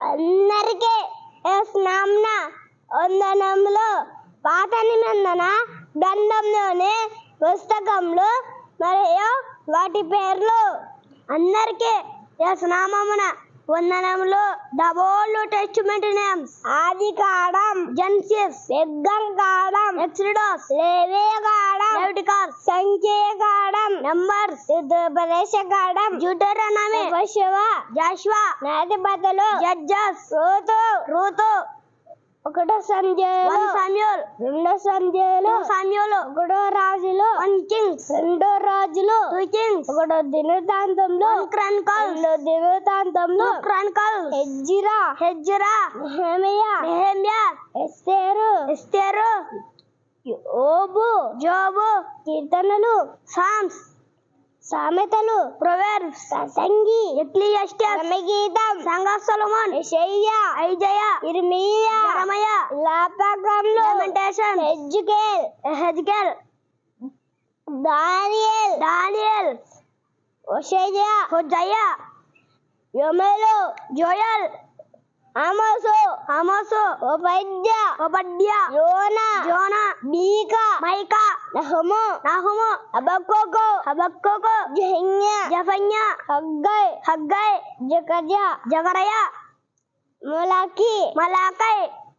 అందరికీ స్నామన వందనంలో పాత నిబంధన గ్రంథంలోని పుస్తకంలో మరియు వాటి పేర్లు అందరికీ వందనంలో వందనములు డబోల్ టెస్టిమెంట్ నేమ్స్ ఆది కాడం. జెన్సిస్ యజ్ఞం కాడం. ఎక్స్డోస్ లేవే కాడం. లెవిటికస్ సంఖ్య కాడం. నంబర్స్ ప్రదేశ కాడం. జుటరనమే వశివ జాష్వా నాతిపదలు జడ్జస్ రూతు రూతు ఒకటో సంధ్యలు సమయాలు రెండో సంధ్యలు సమయాలు ఒకటో రాజులు వన్ కింగ్స్ రెండో రాజులు టూ కింగ్స్ ఒకటో దినవృత్తాంతంలో క్రానికల్ రెండో దినవృత్తాంతంలో క్రానికల్ హెజ్జిరా హెజ్జిరా నెహమియా నెహమియా ఎస్తేరు ఎస్తేరు యోబు జోబు కీర్తనలు సామ్స్ సామెతలు ప్రొవెర్బ్స్ సంగి ఎక్లియస్టస్ గీతం సంఘ సొలొమోన్ యెషయా ఐజయా ఇర్మియా యెరమయా లాపకంలు లమెంటేషన్ హెజ్కేల్ హెజ్కేల్ దానియేల్ దానియేల్ హోషేయా హోజయా యోమేలు జోయల్ ఆమోసు ఆమోసు ఓపద్య ఓపద్య యోనా జోనా మీకా homo. Na homo. Abakoko. Abakoko. jahinya, Jafanya. Hagai. Hagai. Jekaja. Jakaraya. Malaki, Malakai.